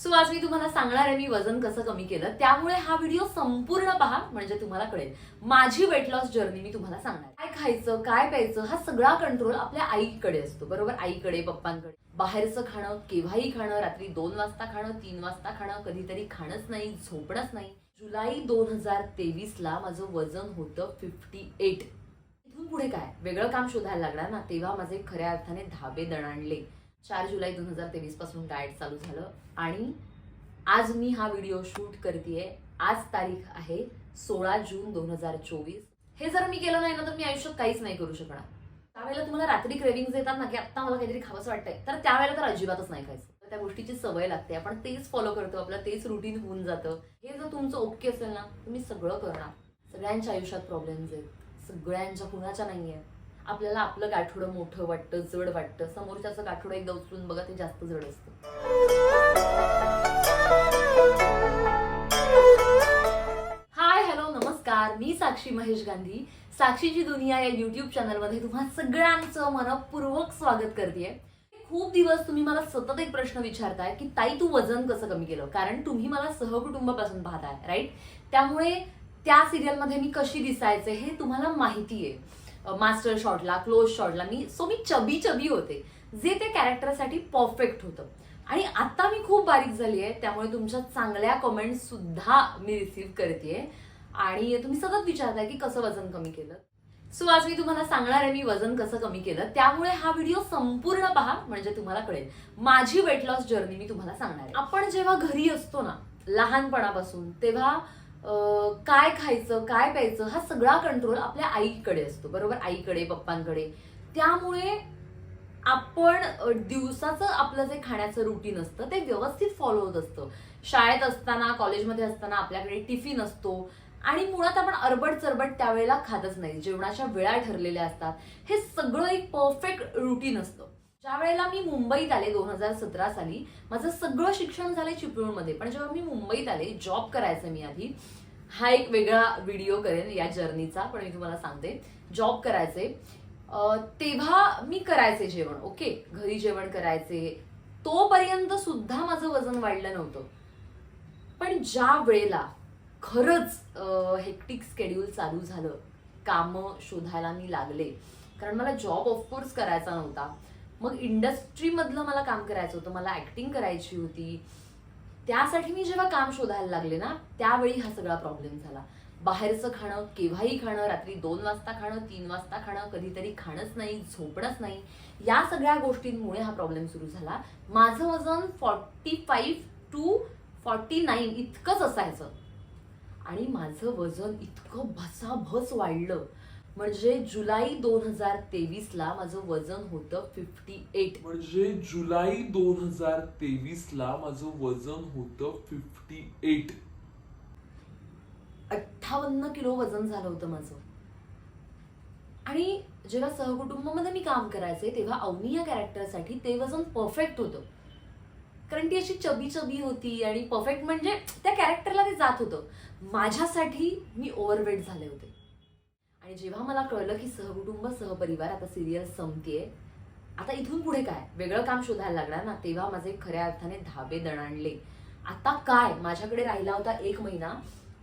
So आज मी तुम्हाला सांगणार आहे मी वजन कसं कमी केलं. त्यामुळे हा व्हिडिओ संपूर्ण पहा म्हणजे तुम्हाला कळेल. माझी वेट लॉस जर्नी मी तुम्हाला सांगणार. काय खायचं काय प्यायचं हा सगळा कंट्रोल आपल्या आईकडे असतो बरोबर? आईकडे पप्पांकडे. बाहेरचं खाणं केव्हाही खाणं रात्री दोन वाजता खाणं तीन वाजता खाणं कधीतरी खाणंच नाही झोपणंच नाही. जुलै दोन हजार तेवीस ला माझं वजन होतं फिफ्टी एट इथून पुढे काय? वेगळं काम शोधायला लागणार ना तेव्हा माझे खऱ्या अर्थाने धाबे दणाणले. चार जुलै दोन हजार तेवीसपासून डाएट चालू झालं. आणि आज मी हा व्हिडिओ शूट करतेय. आज तारीख आहे सोळा जून दोन हजार चोवीस. हे जर मी केलं नाही ना तर मी आयुष्यात काहीच नाही करू शकणार. त्यावेळेला तुम्हाला रात्री क्रेविंग्स येतात ना की आता मला काहीतरी खावंसं वाटतंय तर त्यावेळेला तर अजिबातच नाही खायचं. तर त्या गोष्टीची सवय लागते. आपण तेच फॉलो करतो आपलं तेच रुटीन होऊन जातं. हे जर तुमचं ओके असेल ना तुम्ही सगळं करणार. सगळ्यांच्या आयुष्यात प्रॉब्लेम्स आहेत. सगळ्यांच्या कुणाच्या नाहीये आपल्याला आपलं गाठोडं मोठं वाटतं जड वाटतं. समोरच्याचं गाठोडं एकदा उचलून बघा ते जास्त जड असतं. हाय हॅलो नमस्कार. मी साक्षी महेश गांधी. साक्षीची दुनिया या युट्यूब चॅनलमध्ये तुम्हा सगळ्यांचं मनपूर्वक स्वागत करते खूप दिवस तुम्ही मला सतत एक प्रश्न विचारताय की ताई तू वजन कसं कमी केलं? कारण तुम्ही मला सहकुटुंबापासून पाहताय राईट त्यामुळे त्या सिरियलमध्ये मी कशी दिसायचे हे तुम्हाला माहिती आहे मास्टर शॉटला क्लोज शॉटला मी सो मी चबी चबी होते. जे ते कॅरेक्टरसाठी परफेक्ट होतं. आणि आता मी खूप बारीक झाली आहे त्यामुळे तुमच्या चांगल्या कमेंट्ससुद्धा मी रिसीव्ह करते आणि तुम्ही सतत विचारताय की कसं वजन कमी केलं? सो आज मी तुम्हाला सांगणार आहे मी वजन कसं कमी केलं. त्यामुळे हा व्हिडिओ संपूर्ण पहा म्हणजे तुम्हाला कळेल. माझी वेट लॉस जर्नी मी तुम्हाला सांगणार आहे. आपण जेव्हा घरी असतो ना लहानपणापासून तेव्हा काय खायचं काय प्यायचं हा सगळा कंट्रोल आपल्या आईकडे असतो बरोबर? आईकडे पप्पांकडे. त्यामुळे आपण दिवसाचं आपलं जे खाण्याचं रुटीन असतं ते व्यवस्थित फॉलो होत असतं. शाळेत असताना कॉलेजमध्ये असताना आपल्याकडे टिफिन असतो. आणि मुळात आपण अरबड चरबट त्यावेळेला खातच नाही. जेवणाच्या वेळा ठरलेल्या असतात. हे सगळं एक परफेक्ट रुटीन असतं. ज्या वेळेला मी मुंबईत आले दोन हजार सतरा साली माझं सगळं शिक्षण झालंय चिपळूणमध्ये. पण जेव्हा मी मुंबईत आले जॉब करायचं मी आधी हा एक वेगळा व्हिडिओ करेन या जर्नीचा पण मी तुम्हाला सांगते. जॉब करायचे. तेव्हा मी करायचे जेवण ओके? घरी जेवण करायचे. तोपर्यंत सुद्धा माझं वजन वाढलं नव्हतं. पण ज्या वेळेला खरंच हेक्टिक स्केड्यूल चालू झालं कामं शोधायला मी लागले. कारण मला जॉब ऑफकोर्स करायचा नव्हता. मग इंडस्ट्रीमधलं मला काम करायचं होतं मला ॲक्टिंग करायची होती. त्यासाठी मी जेव्हा काम शोधायला लागले ना त्यावेळी हा सगळा प्रॉब्लेम झाला. बाहेरचं खाणं केव्हाही खाणं रात्री दोन वाजता खाणं तीन वाजता खाणं कधीतरी खाणंच नाही झोपणंच नाही या सगळ्या गोष्टींमुळे हा प्रॉब्लेम सुरू झाला. माझं वजन forty five to forty nine इतकंच असायचं. आणि माझं वजन इतकं भसाभस वाढलं. म्हणजे जुलै दोन हजार तेवीस ला माझं वजन होतं फिफ्टी एट म्हणजे जुलै दोन हजार तेवीस ला माझं वजन होतं फिफ्टी एट अठ्ठावन्न किलो वजन झालं होतं माझं. आणि जेव्हा सहकुटुंबामध्ये मी काम करायचे तेव्हा अवनी या कॅरेक्टरसाठी ते वजन परफेक्ट होतं. कारण ती अशी चबी चबी होती आणि परफेक्ट म्हणजे त्या कॅरेक्टरला ते जात होतं. माझ्यासाठी मी ओव्हरवेट झाले होते. आणि जेव्हा मला कळलं की सहकुटुंब सहपरिवार आता सिरियल संपतीये आता इथून पुढे काय? वेगळं काम शोधायला लागणार ना? तेव्हा माझे खऱ्या अर्थाने धाबे दणाणले. आता काय? माझ्याकडे राहिला होता एक महिना.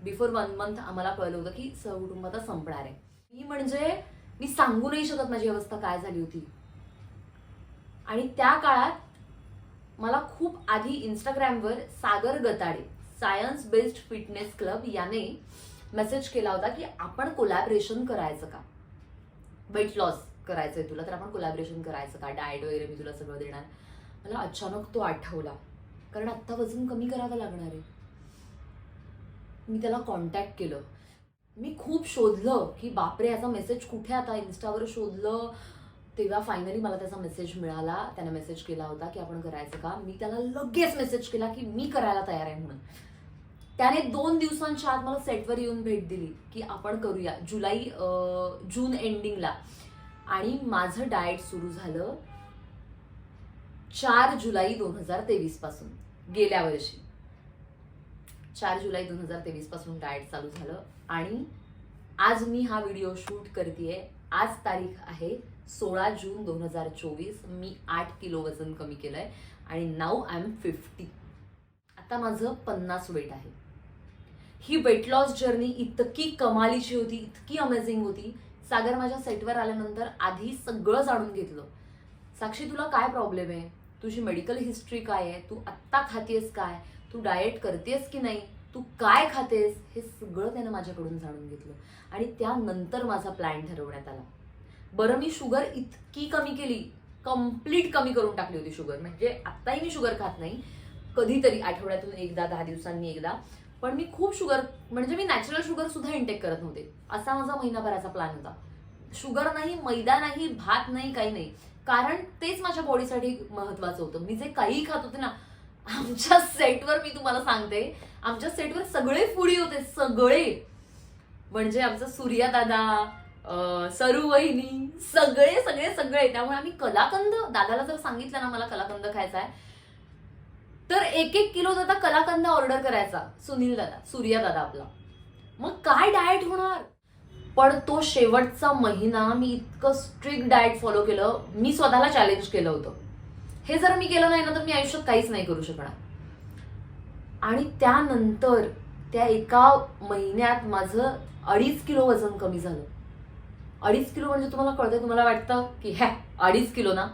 बिफोर वन मंथ आम्हाला कळलं होतं की सहकुटुंब आता संपणार आहे. मी म्हणजे मी सांगू नाही शकत माझी अवस्था काय झाली होती. आणि त्या काळात मला खूप आधी इंस्टाग्रामवर Sagar Gatade science based fitness club याने मेसेज केला होता की आपण कोलॅबरेशन करायचं का? वेट लॉस करायचंय तुला तर आपण कोलॅबरेशन करायचं का? डाएट वगैरे मी तुला सगळं देणार. मला अचानक तो आठवला. कारण आत्ता वजन कमी करावं लागणार आहे. मी त्याला कॉन्टॅक्ट केलं. मी खूप शोधलं की बापरे याचा मेसेज कुठे आता? इन्स्टावर शोधलं. तेव्हा फायनली मला त्याचा मेसेज मिळाला. त्याने मेसेज केला होता की आपण करायचं का? मी त्याला लगेच मेसेज केला की मी करायला तयार आहे म्हणून. त्याने दोन दिवसांच्या आत मला सेटवर येऊन भेट दिली की आपण करूया. जुलै जून एंडिंगला आणि माझं डाएट सुरू झालं चार जुलै दोन हजार तेवीसपासून गेल्या वर्षी. चार जुलै दोन हजार तेवीसपासून डाएट चालू झालं. आणि आज मी हा व्हिडिओ शूट करतेय. आज तारीख आहे सोळा जून दोन हजार चोवीस. मी आठ किलो वजन कमी केलंय. आणि नाऊ आय एम फिफ्टी आता माझं पन्नास वेट आहे. ही वेट लॉस जर्नी इतकी कमालीची होती इतकी अमेझिंग होती. सागर माझ्या सेटवर आल्यानंतर आधी सगळं जाणून घेतलं. साक्षी तुला काय प्रॉब्लेम आहे? तुझी मेडिकल हिस्ट्री काय आहे? तू आत्ता खातेस काय? तू डाएट करतेस की नाही? तू काय खातेस? हे सगळं त्यानं माझ्याकडून जाणून घेतलं. आणि त्यानंतर माझा प्लॅन ठरवण्यात आला. बरं मी शुगर इतकी कमी केली कंप्लीट कमी करून टाकली होती शुगर म्हणजे आत्ताही मी शुगर खात नाही. कधीतरी आठवड्यातून एकदा दहा दिवसांनी एकदा. पण मी खूप शुगर म्हणजे मी नॅचरल शुगर सुद्धा इंटेक करत नव्हते. असा माझा महिनाभराचा प्लॅन होता. शुगर नाही मैदा नाही भात नाही काही नाही. कारण तेच माझ्या बॉडीसाठी महत्वाचं होतं. मी जे काही खात होते ना आमच्या सेटवर मी तुम्हाला सांगते आमच्या सेटवर सगळे फुडी होते सगळे. म्हणजे आमचा सूर्या दादा सरू वहिनी सगळे सगळे सगळे. त्यामुळे आम्ही कलाकंद दादाला जर सांगितलं ना मला कलाकंद खायचा आहे तर एक एक किलो दादा कलाकंद ऑर्डर करायचा सुनील दादा सूर्या दादा आपला. मग काय डाएट होणार? पण तो शेवटचा महिना मी इतकं स्ट्रिक्ट डाएट फॉलो केलं मी स्वतःला चॅलेंज केलं होतं. हे जर मी केलं नाही ना तर मी आयुष्यात काहीच नाही करू शकणार. आणि त्यानंतर त्या एका महिन्यात माझं अडीच किलो वजन कमी झालं. अडीच किलो म्हणजे तुम्हाला कळतंय तुम्हाला वाटतं की हॅ अडीच किलो ना?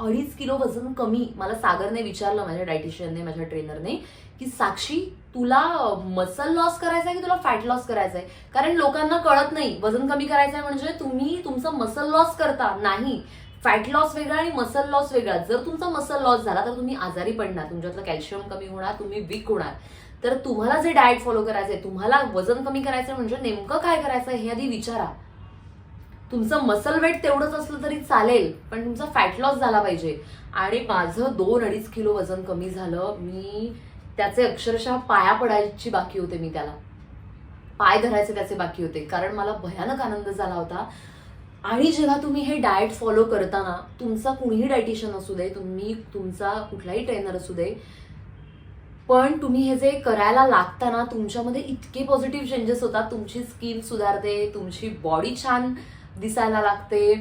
अडीच किलो वजन कमी मला सागरने विचारलं माझ्या डायटिशियनने माझ्या ट्रेनरने की साक्षी तुला मसल लॉस करायचा आहे की तुला फॅट लॉस करायचा आहे कारण लोकांना कळत नाही वजन कमी करायचं आहे म्हणजे तुम्ही तुमचं मसल लॉस करता नाही. फॅट लॉस वेगळा आणि मसल लॉस वेगळा. जर तुमचा मसल लॉस झाला तर तुम्ही आजारी पडणार तुमच्यातलं कॅल्शियम कमी होणार तुम्ही वीक होणार. तर तुम्हाला जे डाएट फॉलो करायचं आहे तुम्हाला वजन कमी करायचं म्हणजे नेमकं काय करायचं हे आधी विचारा. तुमचं मसल वेट तेवढंच असलं तरी चालेल पण तुमचा फॅट लॉस झाला पाहिजे. आणि माझं दोन अडीच किलो वजन कमी झालं मी त्याचे अक्षरशः पाया पडायची बाकी होते मी त्याला. पाय धरायचे त्याचे बाकी होते कारण मला भयानक आनंद झाला होता. आणि जेव्हा तुम्ही हे डाएट फॉलो करताना तुमचा कुणीही डायटिशियन असू दे तुम्ही तुमचा कुठलाही ट्रेनर असू दे पण तुम्ही हे जे करायला लागताना तुमच्यामध्ये इतके पॉझिटिव्ह चेंजेस होतात तुमची स्किन सुधारते तुमची बॉडी छान दिसायला लागते.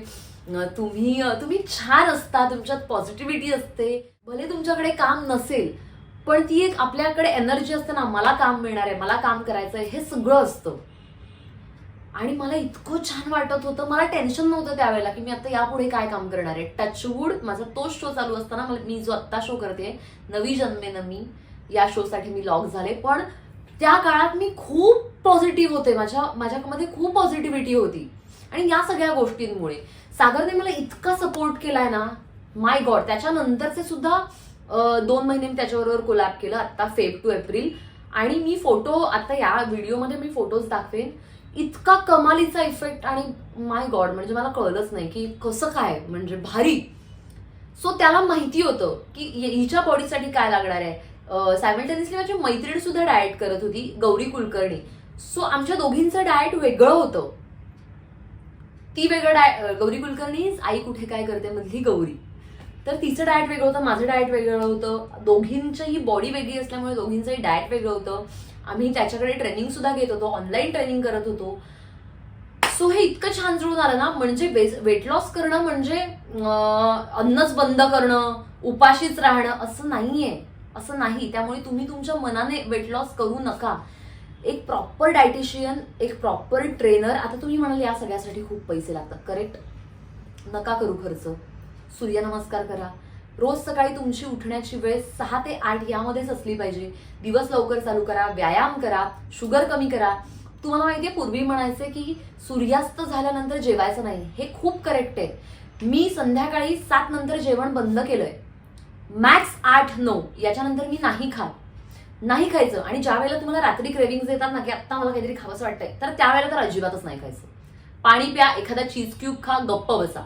तुम्ही तुम्ही छान असता तुमच्यात पॉझिटिव्हिटी असते. भले तुमच्याकडे काम नसेल पण ती एक आपल्याकडे एनर्जी असते ना मला काम मिळणार आहे मला काम करायचं आहे हे सगळं असतं. आणि मला इतकं छान वाटत होतं मला टेन्शन नव्हतं त्यावेळेला की मी आता यापुढे काय काम करणार आहे. टचवूड माझा तोच शो चालू असताना मी जो आत्ता शो करते नवी जन्मेनं मी या शोसाठी मी लॉक झाले. पण त्या काळात मी खूप पॉझिटिव्ह होते. माझ्या माझ्यामध्ये खूप पॉझिटिव्हिटी होती. आणि या सगळ्या गोष्टींमुळे. सागरने मला इतका सपोर्ट केलाय ना माय गॉड त्याच्यानंतरचे सुद्धा दोन महिने मी त्याच्याबरोबर कोलॅब केलं आत्ता फेब टू एप्रिल आणि मी फोटो आता या व्हिडिओमध्ये मी फोटोज दाखवेन. इतका कमालीचा इफेक्ट आणि माय गॉड म्हणजे मला कळलंच नाही की कसं काय म्हणजे भारी. सो त्याला माहिती होतं की हिच्या बॉडीसाठी काय लागणार आहे. सायमल्टेनियसली माझी मैत्रीण सुद्धा डाएट करत होती गौरी कुलकर्णी. सो आमच्या दोघींचं डाएट वेगळं होतं. ती वेगळं डाय गौरी कुलकर्णीच आई कुठे काय करते मधली गौरी. तर तिचं डाएट वेगळं होतं माझं डाएट वेगळं होतं दोघींचीही बॉडी वेगळी असल्यामुळे दोघींचंही डाएट वेगळं होतं. आम्ही त्याच्याकडे ट्रेनिंग सुद्धा घेत होतो ऑनलाईन ट्रेनिंग करत होतो. सो हे इतकं छान जुळून आलं ना म्हणजे वेट लॉस करणं म्हणजे अन्नच बंद करणं उपाशीच राहणं असं नाहीये. असं नाही. त्यामुळे तुम्ही तुमच्या मनाने वेट लॉस करू नका. एक प्रॉपर डायटिशियन एक प्रॉपर ट्रेनर आता तुम्ही म्हणाल या सगळ्यासाठी खूप पैसे लागतात. करेक्ट नका करू खर्च. सूर्यनमस्कार करा. रोज सकाळी तुमची उठण्याची वेळ सहा ते आठ यामध्येच असली पाहिजे. दिवस लवकर चालू करा व्यायाम करा शुगर कमी करा. तुम्हाला माहितीये पूर्वी म्हणायचे की सूर्यास्त झाल्यानंतर जेवायचं नाही. हे खूप करेक्ट आहे. मी संध्याकाळी सात नंतर जेवण बंद केलंय. मॅक्स आठ नऊ. याच्यानंतर मी नाही खात. नाही खायचं. आणि ज्या वेळेला तुम्हाला रात्री क्रेविंग्स येतात ना की आत्ता मला काहीतरी खावंसं वाटतंय तर त्यावेळेला तर अजिबातच नाही खायचं. पाणी प्या एखादा चीज क्यूब खा गप्प बसा.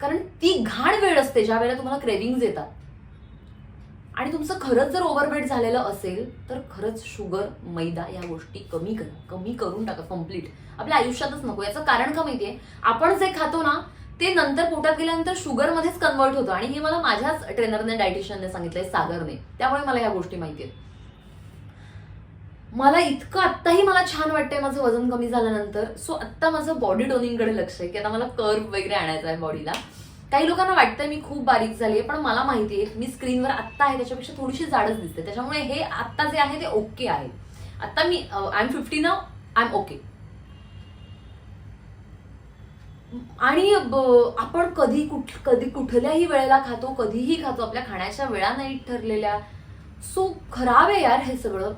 कारण ती घाण वेळ असते ज्या वेळेला तुम्हाला क्रेविंग्ज येतात. आणि तुमचं खरंच जर ओव्हरवेट झालेलं असेल तर खरंच शुगर मैदा या गोष्टी कमी करा. कमी करून टाका कंप्लीट आपल्या आयुष्यातच नको. याचं कारण का माहितीये? आपण जे खातो ना ते नंतर पोटात गेल्यानंतर शुगरमध्येच कन्वर्ट होतं. आणि हे मला माझ्याच ट्रेनरने डायटिशियनने सांगितलंय सागरने. त्यामुळे मला या गोष्टी माहिती आहेत मला इतकं आत्ताही मला छान वाटतंय माझं वजन कमी झाल्यानंतर. सो आत्ता माझं बॉडी टोनिंगकडे लक्ष आहे की आता मला कर्व वगैरे आणायचं आहे बॉडीला काही लोकांना वाटतंय मी खूप बारीक झाली आहे पण मला माहिती आहे मी स्क्रीनवर आत्ता आहे त्याच्यापेक्षा थोडीशी जाडच दिसते. त्याच्यामुळे हे आत्ता जे आहे ते ओके आहे. आता मी I am fifty now I am okay आणि आपण कधी कुठ कधी कुठल्याही वेळेला खातो कधीही खातो आपल्या खाण्याच्या वेळा नाही ठरलेल्या. सो खराब आहे यार हे सगळं.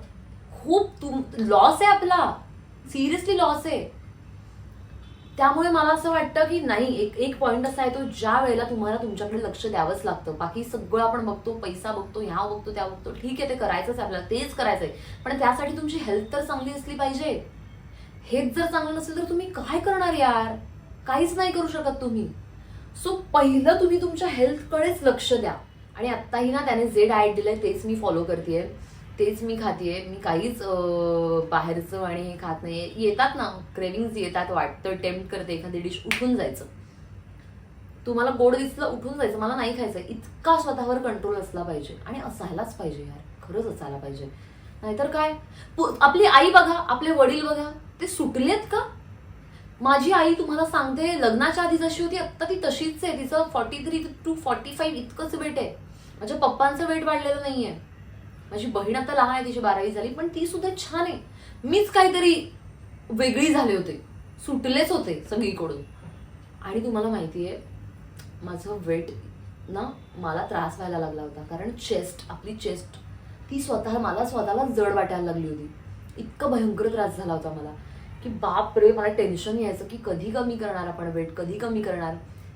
खूप तुम लॉस आहे आपला. सिरियसली लॉस आहे. त्यामुळे मला असं वाटतं की नाही एक एक पॉईंट असा आहे तो ज्या वेळेला तुम्हाला तुमच्याकडे लक्ष द्यावंच लागतं. बाकी सगळं आपण बघतो पैसा बघतो ह्या बघतो त्या बघतो. ठीक आहे ते करायचंच आहे आपल्याला तेच करायचंय. पण त्यासाठी तुमची हेल्थ तर चांगली असली पाहिजे. हेच जर चांगलं नसेल तर तुम्ही काय करणार यार? काहीच नाही करू शकत तुम्ही. सो पहिलं तुम्ही तुमच्या हेल्थकडेच लक्ष द्या. आणि आत्ताही ना त्याने जे डाएट दिलंय तेच मी फॉलो करतेय. तेच मी खाते मी काहीच बाहेरचं आणि हे खात नाही येतात ना क्रेविंग्स येतात वाटतं टेम्प्ट करते एखादी डिश उठून जायचं. तुम्हाला गोड दिसलं उठून जायचं. मला नाही खायचं इतका स्वतःवर कंट्रोल असला पाहिजे. आणि असायलाच पाहिजे यार. खरंच असायला पाहिजे. नाहीतर काय? पु- आपली आई बघा आपले वडील बघा. ते सुटलेत का? माझी आई तुम्हाला सांगते लग्नाच्या आधी जशी होती आत्ता ती तशीच आहे. तिचं forty three to forty five इतकंच वेट आहे. माझ्या पप्पांचं वेट वाढलेलं नाही आहे माझी बहीण आता लहान आहे तिची बारावी झाली पण ती सुद्धा छान आहे. मीच काहीतरी वेगळी झाले होते सुटलेच होते सगळीकडून. आणि तुम्हाला माहिती आहे माझं वेट ना मला त्रास व्हायला लागला होता कारण चेस्ट आपली चेस्ट ती स्वतः मला स्वतःला जड वाटायला लागली होती. इतकं भयंकर त्रास झाला होता मला की बाप रे मला टेन्शन यायचं की कधी कमी करणार आपण वेट कधी कमी करणार?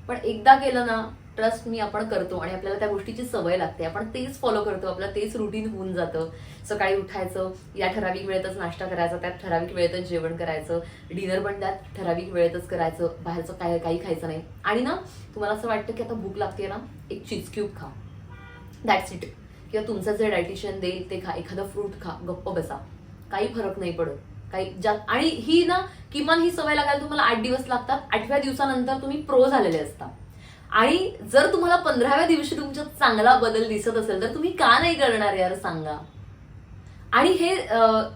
पण एकदा केलं ना ट्रस्ट मी आपण करतो आणि आपल्याला त्या गोष्टीची सवय लागते. आपण तेच फॉलो करतो आपलं तेच रुटीन होऊन जातं. सकाळी उठायचं या ठराविक वेळेतच नाश्ता करायचा त्यात ठराविक वेळेतच जेवण करायचं डिनर पण त्यात ठराविक वेळेतच करायचं बाहेरचं काय काही खायचं नाही. आणि ना तुम्हाला असं वाटतं की आता भूक लागते ना एक चीज क्यूब खा. दॅट्स इट किंवा तुमचं जे डायटिशियन देईल ते खा. एखादं फ्रूट खा. गप्प बसा. काही फरक नाही पडत. काही ज्या आणि ही ना किमान ही सवय लागायला तुम्हाला आठ दिवस लागतात. आठव्या दिवसानंतर तुम्ही प्रो झालेले असता. आणि जर तुम्हाला पंधराव्या दिवशी तुमच्यात चांगला बदल दिसत असेल तर तुम्ही का नाही करणार यार सांगा. आणि हे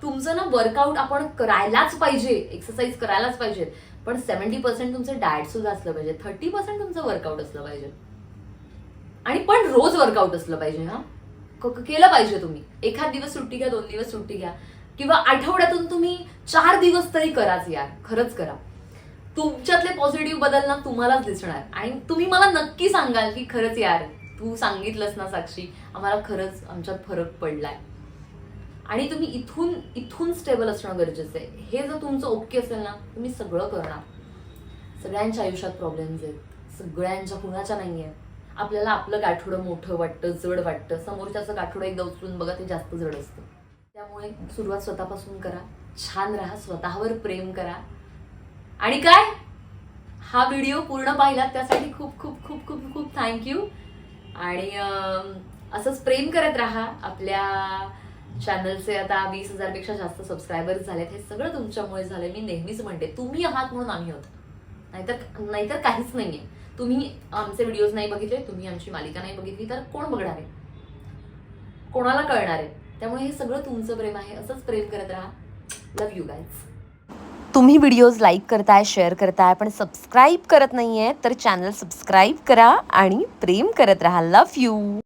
तुमचं ना वर्कआउट आपण करायलाच पाहिजे. एक्सरसाइज करायलाच पाहिजे. पण सेव्हन्टी पर्सेंट तुमचं डाएट सुद्धा असलं पाहिजे. थर्टी पर्सेंट तुमचं वर्कआउट असलं पाहिजे. आणि पण रोज वर्कआउट असलं पाहिजे हा. केलं पाहिजे तुम्ही. एखाद दिवस सुट्टी घ्या दोन दिवस सुट्टी घ्या. किंवा आठवड्यातून तुम्ही चार दिवस तरी कराच यार खरंच करा. तुमच्यातले पॉझिटिव्ह बदल ना तुम्हालाच दिसणार. आणि तुम्ही मला नक्की सांगाल की खरंच यार तू सांगितलंस ना साक्षी आम्हाला खरंच आमच्यात फरक पडलाय. आणि तुम्ही इथून इथून स्टेबल असणं गरजेचं आहे. हे जर तुमचं ओके असेल ना तुम्ही सगळं करणार. सगळ्यांच्या आयुष्यात प्रॉब्लेम्स आहेत. सगळ्यांच्या कुणाच्या नाही आहे आपल्याला आपलं गाठोडं मोठं वाटतं जड वाटतं. समोरच्याचं गाठोडं एकदा उचलून बघा ते जास्त जड असतं. त्यामुळे सुरुवात स्वतःपासून करा. छान राहा स्वतःवर प्रेम करा. आणि काय? हा व्हिडिओ पूर्ण पाहिलात त्यासाठी खूप खूप खूप खूप खूप थँक्यू आणि असंच प्रेम करत राहा. आपल्या चॅनलचे आता वीस हजारपेक्षा जास्त सबस्क्रायबर्स झालेत. हे सगळं तुमच्यामुळे झालं मी नेहमीच म्हणते तुम्ही आहात म्हणून आम्ही होतो नाहीतर नाहीतर काहीच नाहीये. तुम्ही आमचे व्हिडिओज नाही बघितले तुम्ही आमची मालिका नाही बघितली तर कोण बघणार आहे? कोणाला कळणार आहे? त्यामुळे हे सगळं तुमचं प्रेम आहे असंच प्रेम करत राहा. लव्ह यू गाईज तुम्ही व्हिडिओज लाईक करताय शेअर करताय पण सबस्क्राईब करत नाहीये तर चॅनल सबस्क्राईब करा आणि प्रेम करत राहा. Love you